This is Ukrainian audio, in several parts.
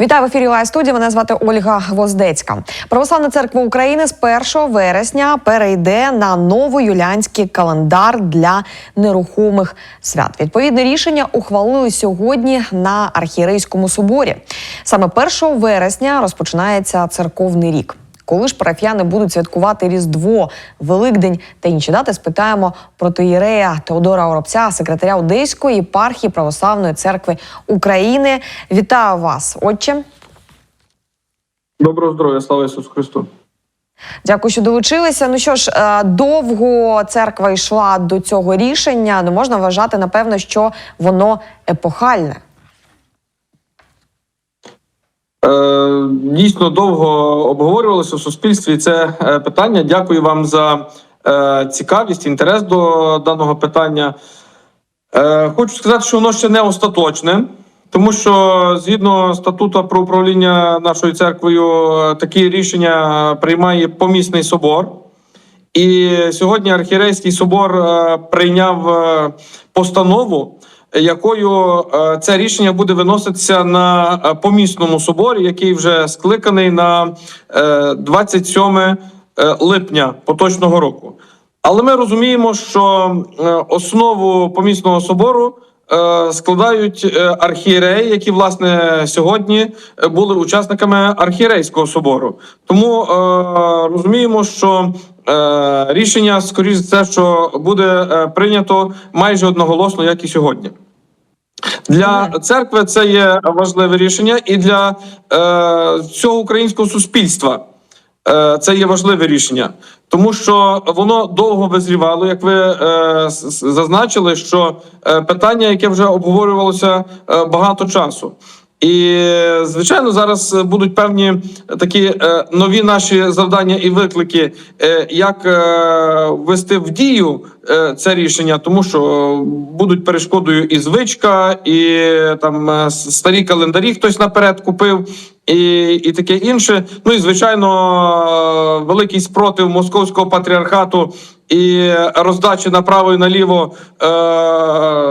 Вітаю в ефірі Лай студія. Мене звати Ольга Гвоздецька. Православна церква України з 1 вересня перейде на новоюліанський календар для нерухомих свят. Відповідне рішення ухвалили сьогодні на архієрейському соборі. Саме 1 вересня розпочинається церковний рік. Коли ж парафіяни будуть святкувати Різдво, Великдень та інші дати, спитаємо протоєрея Теодора Оробця, секретаря Одеської єпархії Православної церкви України. Вітаю вас, отче. Доброго здоров'я, слава Ісусу Христу. Дякую, що долучилися. Ну що ж, е, довго церква йшла до цього рішення. Ну можна вважати, напевно, що воно епохальне. Е, дійсно довго обговорювалося в суспільстві це е, питання. Дякую вам за е, цікавість, інтерес до даного питання. Е, хочу сказати, що воно ще не остаточне, тому що згідно статуту про управління нашою церквою, е, такі рішення приймає помісний собор. І сьогодні архієрейський собор е, прийняв е, постанову, якою е, це рішення буде виноситися на е, помісному соборі, який вже скликаний на е, 27 е, липня поточного року. Але ми розуміємо, що основу помісного собору складають архієреї, які власне сьогодні були учасниками архієрейського собору. Тому розуміємо, що рішення, скоріш за що буде прийнято майже одноголосно, як і сьогодні. Для церкви це є важливе рішення, і для е, цього українського суспільства е, це є важливе рішення, тому що воно довго визрівало, як ви е, зазначили, що е, питання, яке вже обговорювалося е, багато часу. І звичайно, зараз будуть певні такі е, нові наші завдання і виклики, е, як е, ввести в дію це рішення, тому що будуть перешкодою і звичка, і там старі календарі хтось наперед купив, і, і таке інше. Ну і звичайно, великий спротив московського патріархату і роздачі направо і наліво е,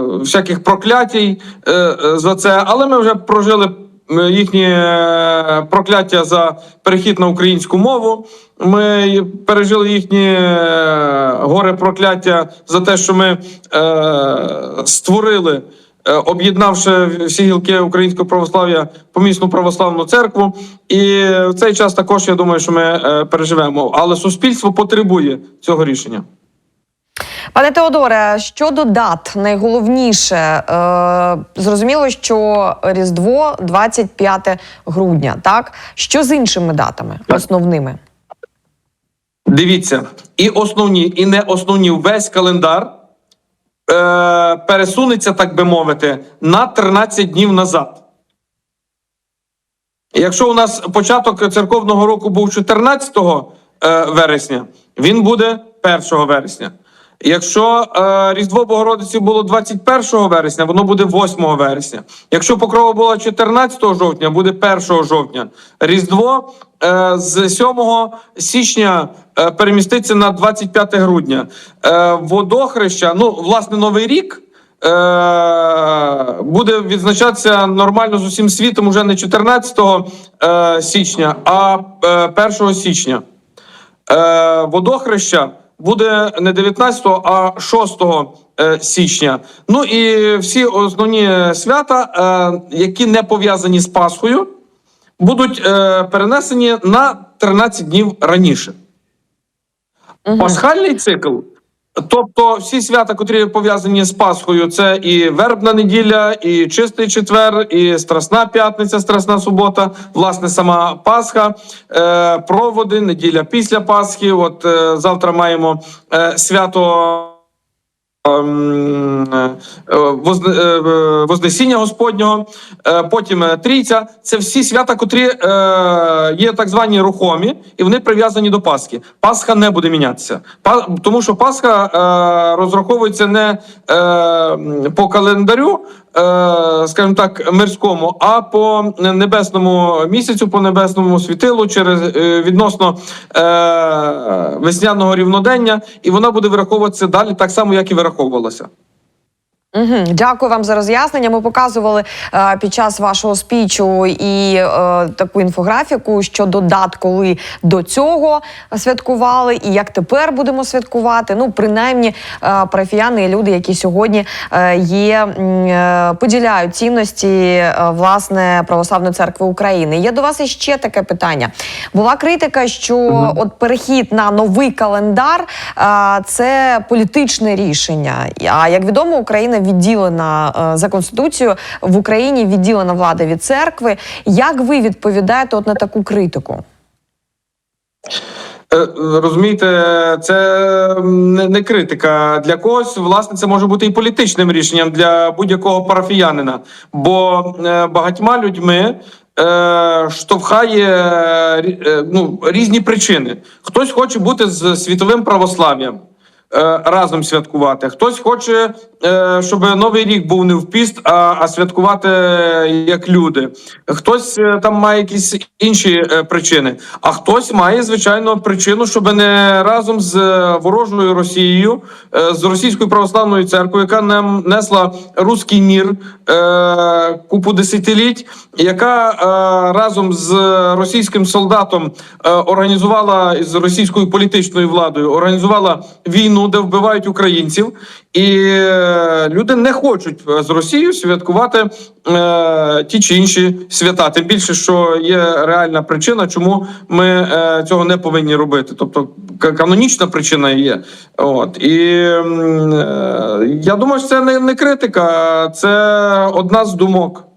всяких проклятій е, за це. Але ми вже прожили е, їхні е, прокляття за перехід на українську мову. Ми пережили їхні е, горе прокляття за те, що ми е, створили. Е, Об'єднавши всі гілки українського православ'я помісну православну церкву, і в цей час також я думаю, що ми е, переживемо. Але суспільство потребує цього рішення. Пане Теодоре, щодо дат, найголовніше е, зрозуміло, що Різдво 25 грудня. Так що з іншими датами, основними? Дивіться, і основні, і не основні весь календар е, пересунеться, так би мовити, на 13 днів назад. Якщо у нас початок церковного року був 14 е, вересня, він буде 1 вересня. Якщо е, Різдво Богородиці було 21 вересня, воно буде 8 вересня. Якщо Покрова була 14 жовтня, буде 1 жовтня. Різдво е, з 7 січня е, переміститься на 25 грудня. Е, водохреща, ну, власне, Новий рік. Е, буде відзначатися нормально з усім світом уже не 14 е, січня, а е, 1 січня. Е, водохреща буде не 19, а 6 е, січня. Ну і всі основні свята, е, які не пов'язані з Пасхою, будуть е, перенесені на 13 днів раніше. Угу. Пасхальний цикл. Тобто всі свята, котрі пов'язані з Пасхою, це і вербна неділя, і чистий четвер, і страсна п'ятниця, страсна субота, власне, сама Пасха, е, проводи, неділя після Пасхи. От е, завтра маємо е, свято. Вознесіння Господнього, е, потім е, Трійця. Це всі свята, котрі е, є так звані рухомі, і вони прив'язані до Пасхи. Пасха не буде мінятися. Тому що Пасха е, розраховується не е, по календарю, е, скажімо так, мирському, а по небесному місяцю, по небесному світилу, через е, відносно е, весняного рівнодення, і вона буде вираховуватися далі так само, як і вираховувалася. Угу, дякую вам за роз'яснення. Ми показували е, під час вашого спічу і е, таку інфографіку щодо дат, коли до цього святкували, і як тепер будемо святкувати. Ну, принаймні, е, парафіяни і люди, які сьогодні е, є, м, е, поділяють цінності е, власне православної церкви України. Є до вас іще таке питання. Була критика, що от перехід на новий календар е, це політичне рішення. А як відомо, Україна відділена е, за конституцією в Україні відділена влада від церкви. Як ви відповідаєте от на таку критику? Е, Розумієте, це не, критика для когось. Власне, це може бути і політичним рішенням для будь-якого парафіянина, бо е, багатьма людьми штовхає ну, різні причини. Хтось хоче бути з світовим православ'ям. Разом святкувати. Хтось хоче, щоб новий рік був не в піст, а, а святкувати е, як люди. Хтось е, там має якісь інші е, причини, а хтось має звичайно причину, щоб не разом з е, ворожою Росією, е, з російською православною церквою, яка нам несла руський мір е, купу десятиліть, яка е, разом з російським солдатом е, організувала з російською політичною владою, організувала війну, де вбивають українців, і е, люди не хочуть е, з Росією святкувати е, ті чи інші свята. Тим більше, що є реальна причина, чому ми е, цього не повинні робити. Тобто канонічна причина є. От і е, я думаю, що це не, не критика, це одна з думок.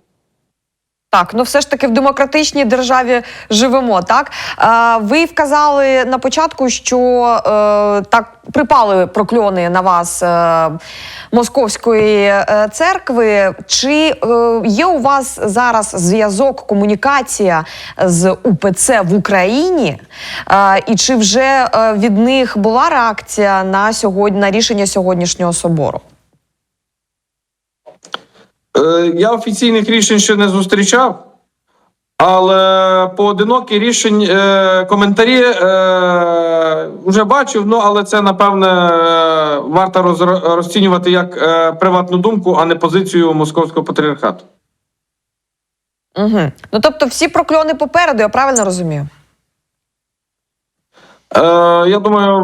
Так, ну все ж таки в демократичній державі живемо. Так е, ви вказали на початку, що е, так припали прокльони на вас е, московської е, церкви. Чи е, є у вас зараз зв'язок, комунікація з УПЦ в Україні? Е, і чи вже е, від них була реакція на сьогодні на рішення сьогоднішнього собору? Е, Я офіційних рішень ще не зустрічав, але поодинокі рішень е, коментарі е, вже бачив. Ну але це напевне варто роз- розцінювати як приватну думку, а не позицію московського патріархату. Угу. Ну тобто, всі прокльони попереду, я правильно розумію? Я думаю,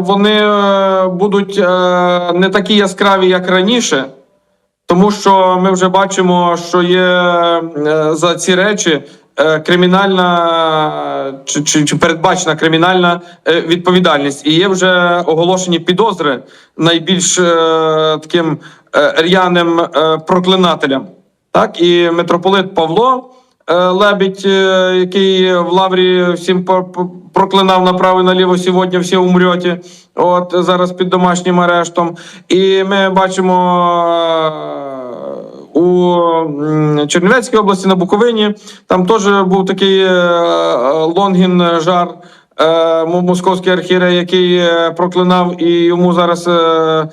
вони будуть не такі яскраві, як раніше, тому що ми вже бачимо, що є е, за ці речі е, кримінальна чи, чи, чи передбачена кримінальна е, відповідальність, і є вже оголошені підозри найбільш таким р'яним проклинателям. Так, і митрополит Павло Лебідь, е, який в Лаврі всім проклинав направо і наліво сьогодні всі умрете. От зараз під домашнім арештом. І ми бачимо е, у Чернівецькій області на Буковині. Там теж був такий е, е, Лонгін Жар. Е, мо- Московський архірей, який е, проклинав, і йому зараз е,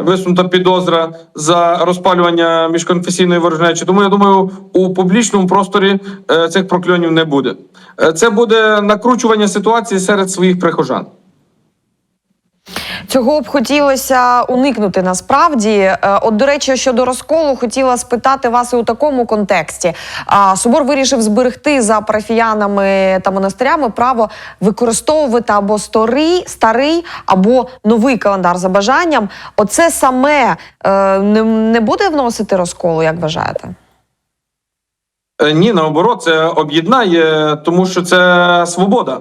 висунута підозра за розпалювання міжконфесійної ворожнечі. Тому я думаю, у публічному просторі цих прокльонів не буде. Це буде накручування ситуації серед своїх прихожан. Цього б хотілося уникнути насправді. Е, От, до речі, щодо розколу, хотіла спитати вас і у такому контексті. Собор вирішив зберегти за парафіянами та монастирями право використовувати або старий, старий, або новий календар за бажанням. Оце саме е, не, буде вносити розколу, як вважаєте? Е, Ні, наоборот, це об'єднає, тому що це свобода.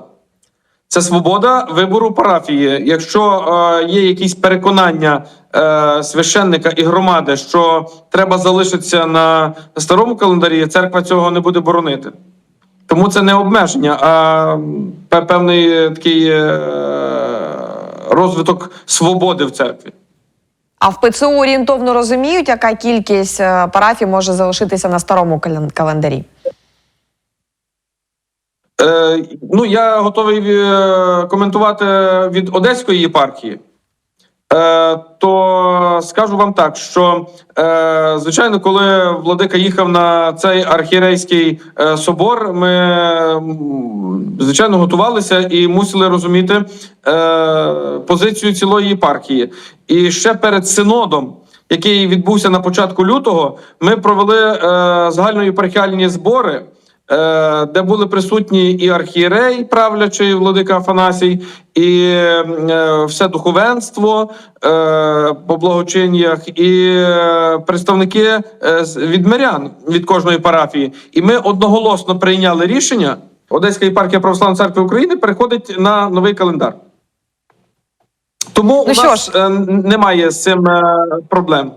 Це свобода вибору парафії. Якщо е, є якісь переконання е, священника і громади, що треба залишитися на старому календарі, церква цього не буде боронити. Тому це не обмеження, а певний такий е, розвиток свободи в церкві. А в ПЦУ орієнтовно розуміють, яка кількість е, парафій може залишитися на старому календарі? Е, ну, я готовий е, коментувати від Одеської єпархії. Е, то скажу вам так, що е, звичайно, коли владика їхав на цей архірейський е, собор, ми звичайно готувалися і мусили розуміти е, позицію цілої єпархії. І ще перед синодом який відбувся на початку лютого, ми провели е, загальноєпархіальні збори, де були присутні і архієрей, правлячий владика Афанасій, і е, все духовенство е, по благочиннях, і е, представники е, від мирян від кожної парафії. І ми одноголосно прийняли рішення. Одеська єпархія Православної церкви України переходить на новий календар. Тому Ну у що нас ж. е, немає з цим е, проблем.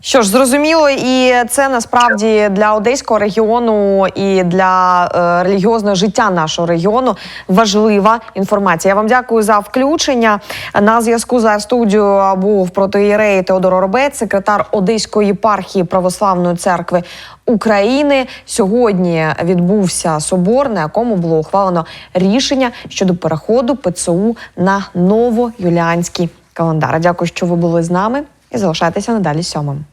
Що ж, зрозуміло, і це насправді для одеського регіону і для е, релігіозного життя нашого регіону важлива інформація. Я вам дякую за включення. На зв'язку за студією був протоїрей Теодор Робець, секретар Одеської єпархії Православної церкви України. Сьогодні відбувся собор, на якому було ухвалено рішення щодо переходу ПЦУ на новоюліанський календар. Дякую, що ви були з нами і залишайтеся надалі сьомим.